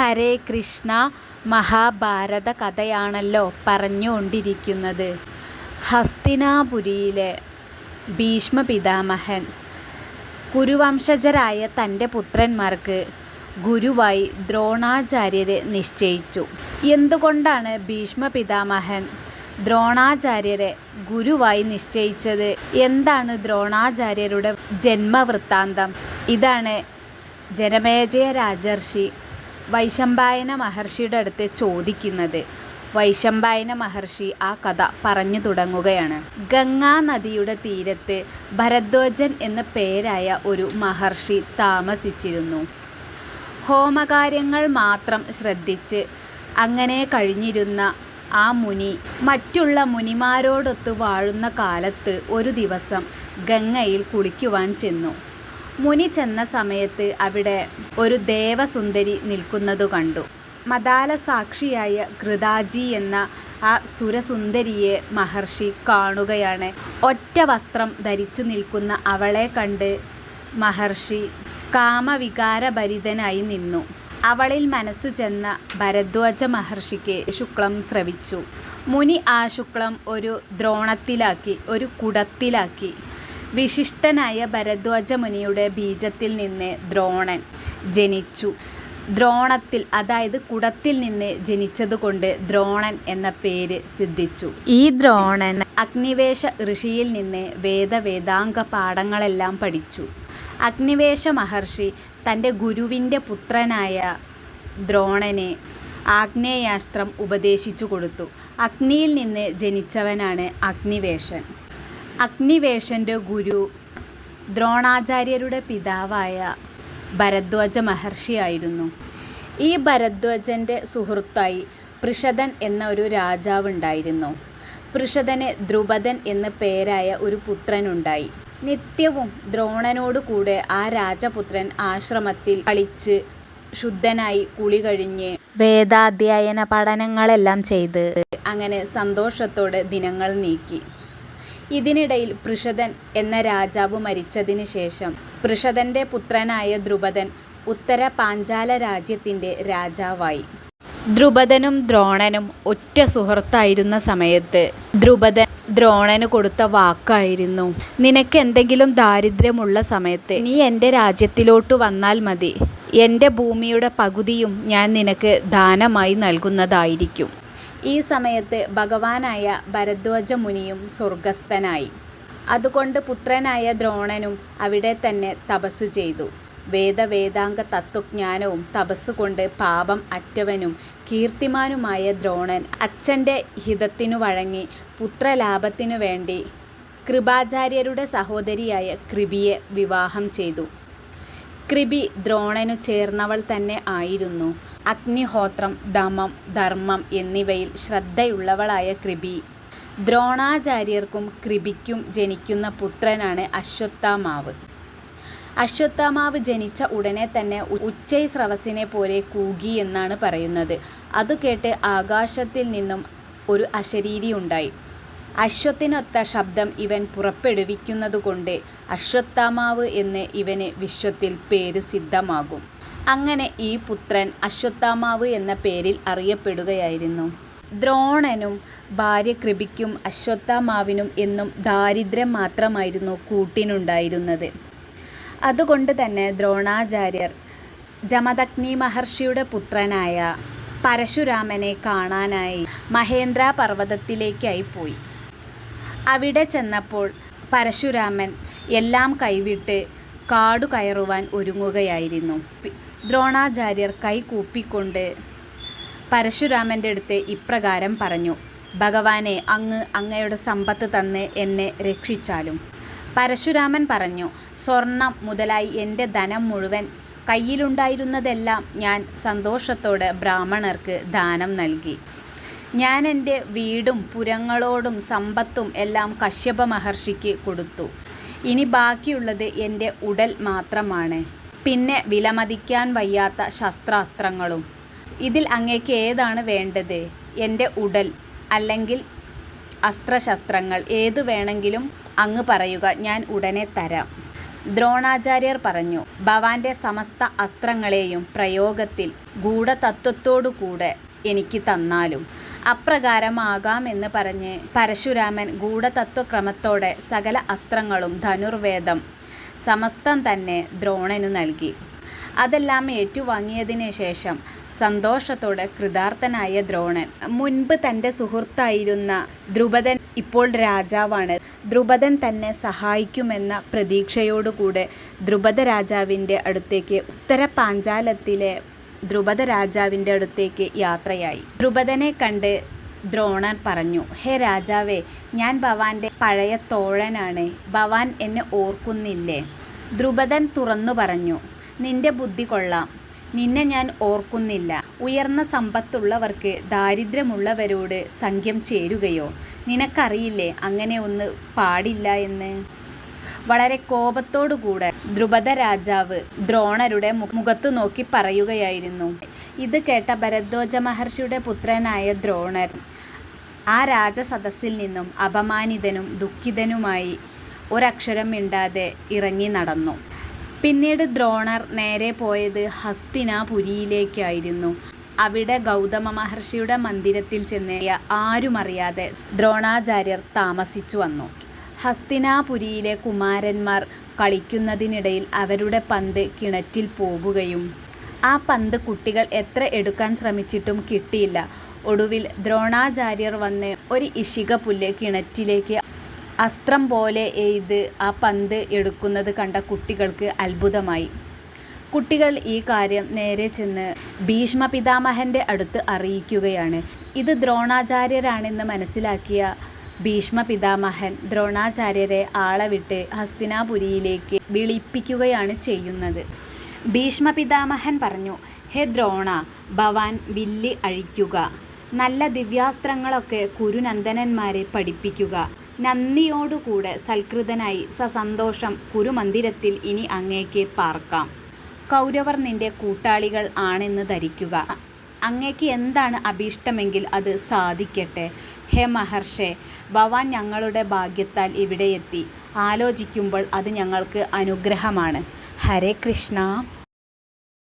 ഹരേ കൃഷ്ണ മഹാഭാരത കഥയാണല്ലോ പറഞ്ഞുകൊണ്ടിരിക്കുന്നത്. ഹസ്തിനാപുരിയിലെ ഭീഷ്മ പിതാമഹൻ കുരുവംശജരായ തന്റെ പുത്രന്മാർക്ക് ഗുരുവായി ദ്രോണാചാര്യരെ നിശ്ചയിച്ചു. എന്തുകൊണ്ടാണ് ഭീഷ്മ പിതാമഹൻ ദ്രോണാചാര്യരെ ഗുരുവായി നിശ്ചയിച്ചത്? എന്താണ് ദ്രോണാചാര്യരുടെ ജന്മവൃത്താന്തം? ഇതാണ് ജനമേജയ രാജർഷി വൈശമ്പായന മഹർഷിയുടെ അടുത്ത് ചോദിക്കുന്നത്. വൈശമ്പായന മഹർഷി ആ കഥ പറഞ്ഞു തുടങ്ങുകയാണ്. ഗംഗാ നദിയുടെ തീരത്ത് ഭരദ്വാജൻ എന്ന പേരായ ഒരു മഹർഷി താമസിച്ചിരുന്നു. ഹോമകാര്യങ്ങൾ മാത്രം ശ്രദ്ധിച്ച് അങ്ങനെ കഴിഞ്ഞിരുന്ന ആ മുനി മറ്റുള്ള മുനിമാരോടൊത്ത് വാഴുന്ന കാലത്ത് ഒരു ദിവസം ഗംഗയിൽ കുളിക്കുവാൻ ചെന്നു. മുനി ചെന്ന സമയത്ത് അവിടെ ഒരു ദേവസുന്ദരി നിൽക്കുന്നതു കണ്ടു. മദാല സാക്ഷിയായ കൃതാജി എന്ന ആ സുരസുന്ദരിയെ മഹർഷി കാണുകയാണ്. ഒറ്റ വസ്ത്രം ധരിച്ചു നിൽക്കുന്ന അവളെ കണ്ട് മഹർഷി കാമവികാരഭരിതനായി നിന്നു. അവളിൽ മനസ്സു ചെന്ന ഭരദ്വാജ മഹർഷിക്ക് ശുക്ലം ശ്രവിച്ചു മുനി ആ ശുക്ലം ഒരു ദ്രോണത്തിലാക്കി ഒരു കുടത്തിലാക്കി വിശിഷ്ടനായ ഭരദ്വാജ മുനിയുടെ ബീജത്തിൽ നിന്ന് ദ്രോണൻ ജനിച്ചു. ദ്രോണത്തിൽ അതായത് കുടത്തിൽ നിന്ന് ജനിച്ചതുകൊണ്ട് ദ്രോണൻ എന്ന പേര് സിദ്ധിച്ചു. ഈ ദ്രോണൻ അഗ്നിവേശ ഋഷിയിൽ നിന്ന് വേദവേദാംഗ പാഠങ്ങളെല്ലാം പഠിച്ചു. അഗ്നിവേശ മഹർഷി തന്റെ ഗുരുവിന്റെ പുത്രനായ ദ്രോണനെ ആഗ്നേയാസ്ത്രം ഉപദേശിച്ചു കൊടുത്തു. അഗ്നിയിൽ നിന്ന് ജനിച്ചവനാണ് അഗ്നിവേശൻ. അഗ്നിവേശന്റെ ഗുരു ദ്രോണാചാര്യരുടെ പിതാവായ ഭരദ്വാജ മഹർഷിയായിരുന്നു. ഈ ഭരദ്വാജന്റെ സുഹൃത്തായി പൃഷദൻ എന്ന ഒരു രാജാവുണ്ടായിരുന്നു. പൃഷദന് ദ്രുപദൻ എന്ന പേരായ ഒരു പുത്രനുണ്ടായി. നിത്യവും ദ്രോണനോടുകൂടെ ആ രാജപുത്രൻ ആശ്രമത്തിൽ കളിച്ച് ശുദ്ധനായി കുളി കഴിഞ്ഞ് വേദാധ്യയന പഠനങ്ങളെല്ലാം ചെയ്ത് അങ്ങനെ സന്തോഷത്തോടെ ദിനങ്ങൾ നീക്കി. ഇതിനിടയിൽ പൃഷദൻ എന്ന രാജാവ് മരിച്ചതിന് ശേഷം പൃഷദന്റെ പുത്രനായ ദ്രുപദൻ ഉത്തര പാഞ്ചാല രാജ്യത്തിന്റെ രാജാവായി. ദ്രുപദനും ദ്രോണനും ഒറ്റ സുഹൃത്തായിരുന്ന സമയത്ത് ദ്രുപദൻ ദ്രോണന് കൊടുത്ത വാക്കായിരുന്നു നിനക്ക് എന്തെങ്കിലും ദാരിദ്ര്യമുള്ള സമയത്ത് നീ എന്റെ രാജ്യത്തിലോട്ട് വന്നാൽ മതി. എന്റെ ഭൂമിയുടെ പകുതിയും ഞാൻ നിനക്ക് ദാനമായി നൽകുന്നതായിരിക്കും. ഈ സമയത്ത് ഭഗവാനായ ഭരദ്വാജ മുനിയും സ്വർഗസ്ഥനായി. അതുകൊണ്ട് പുത്രനായ ദ്രോണനും അവിടെ തന്നെ തപസ് ചെയ്തു. വേദവേദാംഗ തത്വജ്ഞാനവും തപസ്സുകൊണ്ട് പാപം അറ്റവനും കീർത്തിമാനുമായ ദ്രോണൻ അച്ഛന്റെ ഹിതത്തിനു വഴങ്ങി പുത്രലാഭത്തിനു വേണ്ടി കൃപാചാര്യരുടെ സഹോദരിയായ കൃപിയെ വിവാഹം ചെയ്തു. കൃപി ദ്രോണനു ചേർന്നവൾ തന്നെ ആയിരുന്നു. അഗ്നിഹോത്രം ദമം ധർമ്മം എന്നിവയിൽ ശ്രദ്ധയുള്ളവളായ കൃപി. ദ്രോണാചാര്യർക്കും കൃപിക്കും ജനിക്കുന്ന പുത്രനാണ് അശ്വത്ഥാമാവ്. അശ്വത്ഥാമാവ് ജനിച്ച ഉടനെ തന്നെ ഉച്ചൈ സ്രവസിനെ പോലെ കൂകി എന്നാണ് പറയുന്നത്. അത് കേട്ട് ആകാശത്തിൽ നിന്നും ഒരു അശരീരി ഉണ്ടായി അശ്വത്തിനൊത്ത ശബ്ദം ഇവൻ പുറപ്പെടുവിക്കുന്നതുകൊണ്ട് അശ്വത്ഥാമാവ് എന്ന് ഇവന് വിശ്വത്തിൽ പേര് സിദ്ധമാകും. അങ്ങനെ ഈ പുത്രൻ അശ്വത്ഥാമാവ് എന്ന പേരിൽ അറിയപ്പെടുകയായിരുന്നു. ദ്രോണനും ഭാര്യ കൃപിക്കും അശ്വത്ഥാമാവിനും എന്നും ദാരിദ്ര്യം മാത്രമായിരുന്നു കൂട്ടിനുണ്ടായിരുന്നത്. അതുകൊണ്ട് തന്നെ ദ്രോണാചാര്യർ ജമദഗ്നി മഹർഷിയുടെ പുത്രനായ പരശുരാമനെ കാണാനായി മഹേന്ദ്ര പർവതത്തിലേക്കായി പോയി. അവിടെ ചെന്നപ്പോൾ പരശുരാമൻ എല്ലാം കൈവിട്ട് കാടു കയറുവാൻ ഒരുങ്ങുകയായിരുന്നു ദ്രോണാചാര്യർ കൈ കൂപ്പിക്കൊണ്ട് പരശുരാമന്റെ അടുത്ത് ഇപ്രകാരം പറഞ്ഞു ഭഗവാനെ അങ്ങ് അങ്ങയുടെ സമ്പത്ത് തന്ന് എന്നെ രക്ഷിച്ചാലും. പരശുരാമൻ പറഞ്ഞു സ്വർണം മുതലായി എന്റെ ധനം മുഴുവൻ കയ്യിലുണ്ടായിരുന്നതെല്ലാം ഞാൻ സന്തോഷത്തോടെ ബ്രാഹ്മണർക്ക് ദാനം നൽകി. ഞാൻ എന്റെ വീടും പുരങ്ങളോടും സമ്പത്തും എല്ലാം കശ്യപ മഹർഷിക്ക് കൊടുത്തു. ഇനി ബാക്കിയുള്ളത് എന്റെ ഉടൽ മാത്രമാണ്. പിന്നെ വിലമതിക്കാൻ വയ്യാത്ത ശസ്ത്രാസ്ത്രങ്ങളും. ഇതിൽ അങ്ങേക്ക് ഏതാണ് വേണ്ടത്? എന്റെ ഉടൽ അല്ലെങ്കിൽ അസ്ത്രശസ്ത്രങ്ങൾ? ഏതു വേണമെങ്കിലും അങ്ങ് പറയുക ഞാൻ ഉടനെ തരാം. ദ്രോണാചാര്യർ പറഞ്ഞു ഭവാന്റെ സമസ്ത അസ്ത്രങ്ങളെയും പ്രയോഗത്തിൽ ഗൂഢതത്വത്തോടു കൂടെ എനിക്ക് തന്നാലും. അപ്രകാരമാകാമെന്ന് പറഞ്ഞ് പരശുരാമൻ ഗൂഢതത്വക്രമത്തോടെ സകല അസ്ത്രങ്ങളും ധനുർവേദം സമസ്തം തന്നെ ദ്രോണനു നൽകി. അതെല്ലാം ഏറ്റുവാങ്ങിയതിനു ശേഷം സന്തോഷത്തോടെ കൃതാർത്ഥനായ ദ്രോണൻ മുൻപ് തന്റെ സുഹൃത്തായിരുന്ന ദ്രുപദൻ ഇപ്പോൾ രാജാവാണ്. ദ്രുപദൻ തന്നെ സഹായിക്കുമെന്ന പ്രതീക്ഷയോടുകൂടെ ദ്രുപദ രാജാവിന്റെ അടുത്തേക്ക് ഉത്തര പാഞ്ചാലത്തിലെ ദ്രുപദ രാജാവിന്റെ അടുത്തേക്ക് യാത്രയായി. ദ്രുപദനെ കണ്ട് ദ്രോണൻ പറഞ്ഞു ഹേ രാജാവേ ഞാൻ ഭവാന്റെ പഴയ തോഴനാണ്. ഭവാൻ എന്നെ ഓർക്കുന്നില്ലേ? ദ്രുപദൻ തുറന്നു പറഞ്ഞു നിന്റെ ബുദ്ധി കൊള്ളാം. നിന്നെ ഞാൻ ഓർക്കുന്നില്ല. ഉയർന്ന സമ്പത്തുള്ളവർക്ക് ദാരിദ്ര്യമുള്ളവരോട് സംഖ്യം ചേരുകയോ? നിനക്കറിയില്ലേ അങ്ങനെ ഒന്ന് പാടില്ല എന്ന്? വളരെ കോപത്തോടുകൂടെ ദ്രുപദ രാജാവ് ദ്രോണരുടെ മുഖത്തു നോക്കി പറയുകയായിരുന്നു. ഇത് കേട്ട ഭരദ്വാജ മഹർഷിയുടെ പുത്രനായ ദ്രോണർ ആ രാജസദസ്സിൽ നിന്നും അപമാനിതനും ദുഃഖിതനുമായി ഒരക്ഷരം മിണ്ടാതെ ഇറങ്ങി നടന്നു. പിന്നീട് ദ്രോണർ നേരെ പോയത് ഹസ്തിനാപുരിയിലേക്കായിരുന്നു. അവിടെ ഗൗതമ മഹർഷിയുടെ മന്ദിരത്തിൽ ചെന്നേയ ആരുമറിയാതെ ദ്രോണാചാര്യർ താമസിച്ചു വന്നു. ഹസ്തിനാപുരിയിലെ കുമാരന്മാർ കളിക്കുന്നതിനിടയിൽ അവരുടെ പന്ത് കിണറ്റിൽ പോകുകയും ആ പന്ത് കുട്ടികൾ എത്ര എടുക്കാൻ ശ്രമിച്ചിട്ടും കിട്ടിയില്ല. ഒടുവിൽ ദ്രോണാചാര്യർ വന്ന് ഒരു ഇഷിക പുല്ല് കിണറ്റിലേക്ക് അസ്ത്രം പോലെ എയ്ത് ആ പന്ത് എടുക്കുന്നത് കണ്ട കുട്ടികൾക്ക് അത്ഭുതമായി. കുട്ടികൾ ഈ കാര്യം നേരെ ചെന്ന് ഭീഷ്മ പിതാമഹന്റെ അടുത്ത് അറിയിക്കുകയാണ്. ഇത് ദ്രോണാചാര്യരാണെന്ന് മനസ്സിലാക്കിയ ഭീഷ്മ പിതാമഹൻ ദ്രോണാചാര്യരെ ആളവിട്ട് ഹസ്തിനാപുരിയിലേക്ക് വിളിപ്പിക്കുകയാണ് ചെയ്യുന്നത്. ഭീഷ്മ പിതാമഹൻ പറഞ്ഞു ഹേ ദ്രോണ ഭവാൻ വില്ല് അഴിക്കുക. നല്ല ദിവ്യാസ്ത്രങ്ങളൊക്കെ കുരുനന്ദനന്മാരെ പഠിപ്പിക്കുക. നന്ദിയോടുകൂടെ സൽകൃതനായി സസന്തോഷം കുരുമന്ദിരത്തിൽ ഇനി അങ്ങേക്ക് പാർക്കാം. കൗരവർ നിന്റെ കൂട്ടാളികൾ ആണെന്ന് ധരിക്കുക. അങ്ങേക്ക് എന്താണ് അഭീഷ്ടമെങ്കിൽ അത് സാധിക്കട്ടെ? ഹേ മഹർഷേ ഭവാൻ ഞങ്ങളുടെ ഭാഗ്യത്താൽ ഇവിടെ എത്തി. ആലോചിക്കുമ്പോൾ അത് ഞങ്ങൾക്ക് അനുഗ്രഹമാണ്. ഹരേ കൃഷ്ണ.